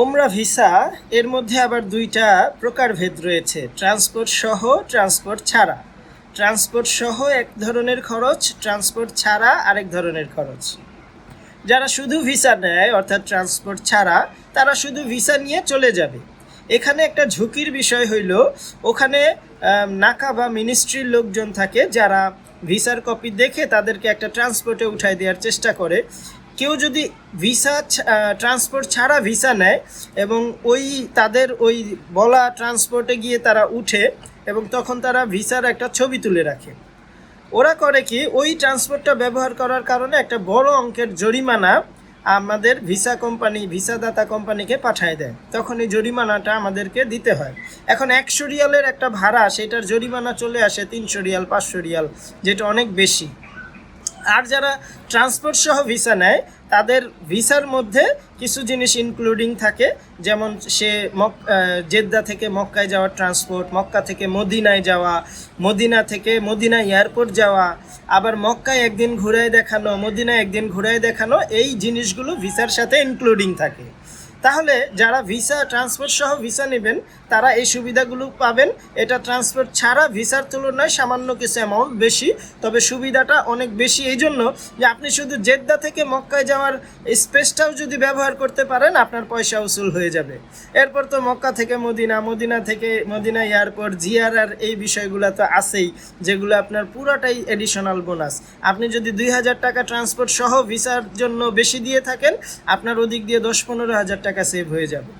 ওমরা ভিসা, এর মধ্যে আবার দুইটা প্রকারভেদ রয়েছে। ট্রান্সপোর্ট সহ, ট্রান্সপোর্ট ছাড়া। ট্রান্সপোর্ট সহ এক ধরনের খরচ, ট্রান্সপোর্ট ছাড়া আরেক ধরনের খরচ। যারা শুধু ভিসা নেয়, অর্থাৎ ট্রান্সপোর্ট ছাড়া, তারা শুধু ভিসা নিয়ে চলে যাবে। এখানে একটা ঝুঁকির বিষয় হইল, ওখানে নাকা বা মিনিস্ট্রির লোকজন থাকে যারা ভিসার কপি দেখে তাদেরকে একটা ট্রান্সপোর্টে উঠাই দেওয়ার চেষ্টা করে। কেউ যদি ভিসা ট্রান্সপোর্ট ছাড়া ভিসা নেয় এবং ওই তাদের ওই বলা ট্রান্সপোর্টে গিয়ে তারা উঠে এবং তখন তারা ভিসার একটা ছবি তুলে রাখে। ওরা করে কি, ওই ট্রান্সপোর্টটা ব্যবহার করার কারণে একটা বড় অঙ্কের জরিমানা আমাদের ভিসা কোম্পানি, ভিসাদাতা কোম্পানিকে পাঠায় দেয়। তখন এই জরিমানাটা আমাদেরকে দিতে হয়। এখন একশো রিয়ালের একটা ভাড়া, সেটার জরিমানা চলে আসে তিনশো রিয়াল, পাঁচশো রিয়াল, যেটা অনেক বেশি। আর যারা ট্রান্সপোর্ট সহ ভিসা নেয়, তাদের ভিসার মধ্যে কিছু জিনিস ইনক্লুডিং থাকে, যেমন সে মক জেদ্দা থেকে মক্কায় যাওয়া ট্রান্সপোর্ট মক্কা থেকে মদিনায় যাওয়া, মদিনা থেকে মদিনা এয়ারপোর্ট যাওয়া, আবার মক্কায় একদিন ঘুরায় দেখানো, মদিনায় একদিন ঘুরায় দেখানো, এই জিনিসগুলো ভিসার সাথে ইনক্লুডিং থাকে। তাহলে যারা ভিসা ট্রান্সপোর্ট সহ ভিসা নেবেন, তারা এই সুবিধাগুলো পাবেন। এটা ট্রান্সপোর্ট ছাড়া ভিসার তুলনায় সামান্য কিছু অ্যামাউন্ট বেশি, তবে সুবিধাটা অনেক বেশি। এই জন্য যে আপনি শুধু জেদ্দা থেকে মক্কায় যাওয়ার স্পেসটাও যদি ব্যবহার করতে পারেন, আপনার পয়সা উসুল হয়ে যাবে। এরপর তো মক্কা থেকে মদিনা মদিনা থেকে মদিনা এয়ারপোর্ট জিআরআর এই বিষয়গুলো তো আছেই, যেগুলো আপনার পুরোটাই এডিশনাল বোনাস আপনি যদি দুই হাজার টাকা ট্রান্সপোর্ট সহ ভিসার জন্য বেশি দিয়ে থাকেন, আপনার ওদিক দিয়ে দশ পনেরো হাজার টাকা সেভ হয়ে যাবে।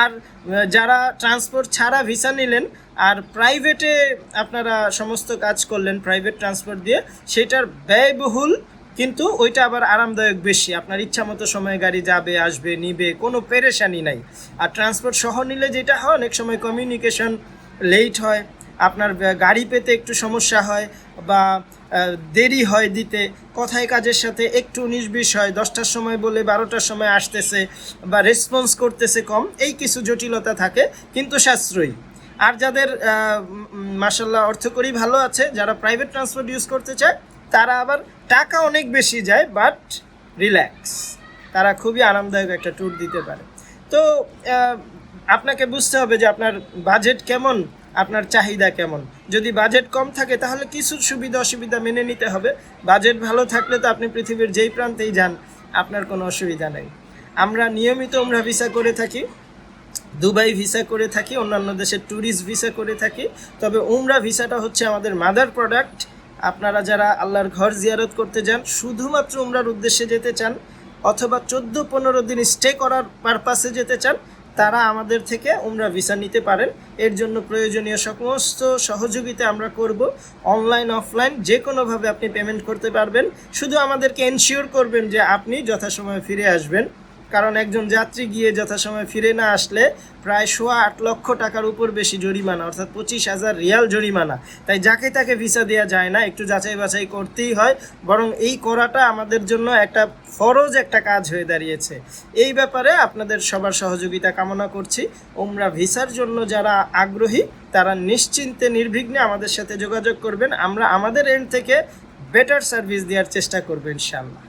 আর যারা ট্রান্সপোর্ট ছাড়া ভিসা নিলেন, আর প্রাইভেটে আপনারা সমস্ত কাজ করলেন প্রাইভেট ট্রান্সপোর্ট দিয়ে, সেটার ব্যয়বহুল, কিন্তু ওইটা আবার আরামদায়ক বেশি। আপনার ইচ্ছা মতো সময় গাড়ি যাবে, আসবে, নিবে, কোনো পেরেশানি নাই। আর ট্রান্সপোর্ট সহ নিলে যেটা হয়, অনেক সময় কমিউনিকেশন লেট হয়। আপনার গাড়ি পেতে একটু সমস্যা হয় বা দেরি হয় দিতে, কথায় কাজের সাথে একটু উনিশ বিশ হয় দশটার সময় বলে বারোটার সময় আসতেছে বা রেসপন্স করতেছে কম, এই কিছু জটিলতা থাকে, কিন্তু সাশ্রয়ী। আর যাদের মাসাল্লাহ অর্থকরী ভালো আছে, যারা প্রাইভেট ট্রান্সপোর্ট ইউজ করতে চায়, তারা আবার টাকা অনেক বেশি যায় বাট রিল্যাক্স তারা খুবই আরামদায়ক একটা ট্যুর দিতে পারে। তো আপনাকে বুঝতে হবে যে আপনার বাজেট কেমন আপনার চাহিদা কেমন? যদি বাজেট কম থাকে, তাহলে কিছু সুবিধা অসুবিধা মেনে নিতে হবে। বাজেট ভালো থাকলে তো আপনি পৃথিবীর যেই প্রান্তেই যান, আপনার কোনো অসুবিধা নেই। আমরা নিয়মিত আমরা ভিসা করে থাকি, দুবাই ভিসা করে থাকি, অন্যান্য দেশের ট্যুরিস্ট ভিসা করে থাকি। তবে উমরা ভিসাটা হচ্ছে আমাদের মাদার প্রোডাক্ট আপনারা যারা আল্লাহর ঘর জিয়ারত করতে যান, শুধুমাত্র উমরার উদ্দেশ্যে যেতে চান, অথবা চোদ্দ পনেরো দিন স্টে করার পারপাসে যেতে চান তারা আমাদের থেকে উমরা ভিসা নিতে পারেন। এর জন্য প্রয়োজনীয় সমস্ত সহযোগিতা আমরা করব। অনলাইন, অফলাইন, যে কোনোভাবে আপনি পেমেন্ট করতে পারবেন। শুধু আমাদেরকে এনশিওর করবেন যে আপনি যথাসময়ে ফিরে আসবেন। কারণ একজন যাত্রী গিয়ে যথাসময়ে ফিরে না আসলে প্রায় সোয়া আট লক্ষ টাকার উপর বেশি জরিমানা, অর্থাৎ পঁচিশ হাজার রিয়াল জরিমানা। তাই যাকে তাকে ভিসা দেওয়া যায় না, একটু যাচাই বাছাই করতেই হয়, বরং এই করাটা আমাদের জন্য একটা ফরজ একটা কাজ হয়ে দাঁড়িয়েছে। এই ব্যাপারে আপনাদের সবার সহযোগিতা কামনা করছি। ওমরা ভিসার জন্য যারা আগ্রহী, তারা নিশ্চিন্তে, নির্বিঘ্নে আমাদের সাথে যোগাযোগ করবেন। আমরা আমাদের এন্ড থেকে বেটার সার্ভিস দেওয়ার চেষ্টা করব ইনশাল্লাহ